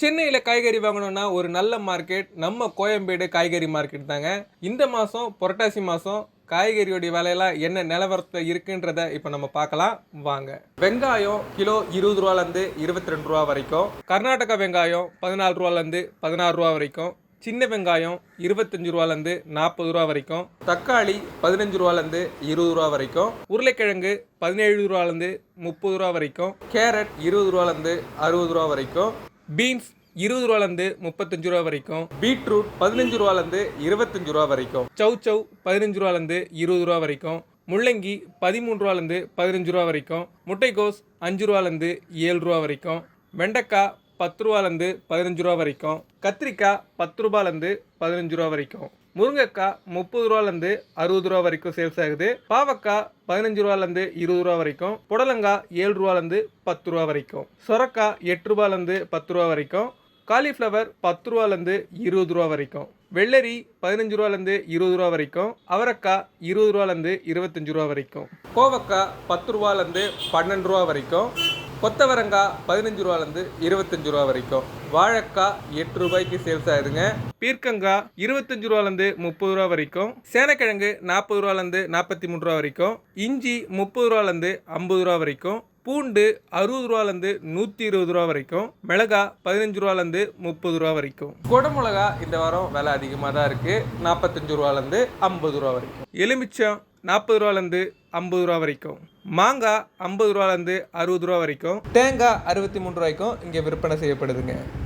சென்னையில் காய்கறி வாங்கணும்னா ஒரு நல்ல மார்க்கெட் நம்ம கோயம்பேடு காய்கறி மார்க்கெட் தாங்க. இந்த மாதம் புரட்டாசி மாதம் காய்கறியோடைய விலையெல்லாம் என்ன நிலவரத்தில் இருக்குன்றத இப்போ நம்ம பார்க்கலாம். வாங்க. வெங்காயம் கிலோ இருபது ரூபாலேருந்து இருபத்தி ரெண்டு ரூபா வரைக்கும். கர்நாடகா வெங்காயம் பதினாலு ரூபாலேருந்து பதினாறு ரூபா வரைக்கும். சின்ன வெங்காயம் இருபத்தஞ்சு ரூபாலேருந்து நாற்பது ரூபா வரைக்கும். தக்காளி பதினஞ்சு ரூபாலேருந்து இருபது ரூபா வரைக்கும். உருளைக்கிழங்கு பதினேழு ரூபாலேருந்து முப்பது ரூபா வரைக்கும். கேரட் இருபது ரூபாலேருந்து அறுபது ரூபா வரைக்கும். பீன்ஸ் இருபது ரூபாலேருந்து முப்பத்தஞ்சு ரூபா வரைக்கும். பீட்ரூட் பதினஞ்சு ரூபாலேருந்து இருபத்தஞ்சு ரூபா வரைக்கும். சௌ சௌ பதினஞ்சு ரூபாலேருந்து இருபது ரூபா வரைக்கும். முள்ளங்கி பதிமூணு ரூபாலேருந்து பதினஞ்சு ரூபா வரைக்கும். முட்டைகோஸ் அஞ்சு ரூபாலேருந்து ஏழு ரூபா வரைக்கும். வெண்டைக்காய் பத்து ரூபாலேருந்து பதினஞ்சு ரூபா வரைக்கும். கத்திரிக்காய் பத்து ரூபாலேருந்து பதினஞ்சு ரூபா வரைக்கும். முருங்கைக்காய் முப்பது ரூபாலேருந்து அறுபது ரூபா வரைக்கும் சேல்ஸ் ஆகுது. பாவக்காய் பதினஞ்சு ரூபாலேருந்து இருபது ரூபா வரைக்கும். புடலங்காய் ஏழு ரூபாலேருந்து பத்து ரூபா வரைக்கும். சொரக்காய் எட்டு ரூபாலேருந்து பத்து ரூபா வரைக்கும். காலிஃப்ளவர் பத்து ரூபாலேருந்து இருபது ரூபா வரைக்கும். வெள்ளரி பதினஞ்சு ரூபாலேருந்து இருபது ரூபா வரைக்கும். அவரக்காய் இருபது ரூபாலேருந்து இருபத்தஞ்சு ரூபா வரைக்கும். கோவக்காய் பத்து ரூபாலேருந்து பன்னெண்டு ரூபா வரைக்கும். கொத்தவரங்காய் பதினஞ்சு ரூபாலேருந்து இருபத்தஞ்சு ரூபா வரைக்கும். வாழைக்காய் எட்டு ரூபாய்க்கு சேல்ஸ் ஆகுதுங்க. பீர்க்கங்காய் இருபத்தஞ்சு ரூபாலேருந்து முப்பது ரூபா வரைக்கும். சேனக்கிழங்கு நாற்பது ரூபாலேருந்து நாற்பத்தி மூணு ரூபா வரைக்கும். இஞ்சி முப்பது ரூபாலேருந்து ஐம்பது ரூபா வரைக்கும். பூண்டு அறுபது ரூபாலேருந்து நூற்றி இருபது ரூபா வரைக்கும். மிளகா பதினஞ்சு ரூபாலேருந்து முப்பது ரூபா வரைக்கும். குடமிளகா இந்த வாரம் விலை அதிகமாக தான் இருக்குது நாற்பத்தஞ்சு ரூபாலேருந்து ஐம்பது ரூபா வரைக்கும். எலுமிச்சம் நாற்பது ரூபாலேருந்து ஐம்பது ரூபா வரைக்கும். மாங்காய் ஐம்பது ரூபாலேருந்து அறுபது ரூபா வரைக்கும். தேங்காய் அறுபத்தி மூணு ரூபாய்க்கும் இங்கே விற்பனை செய்யப்படுதுங்க.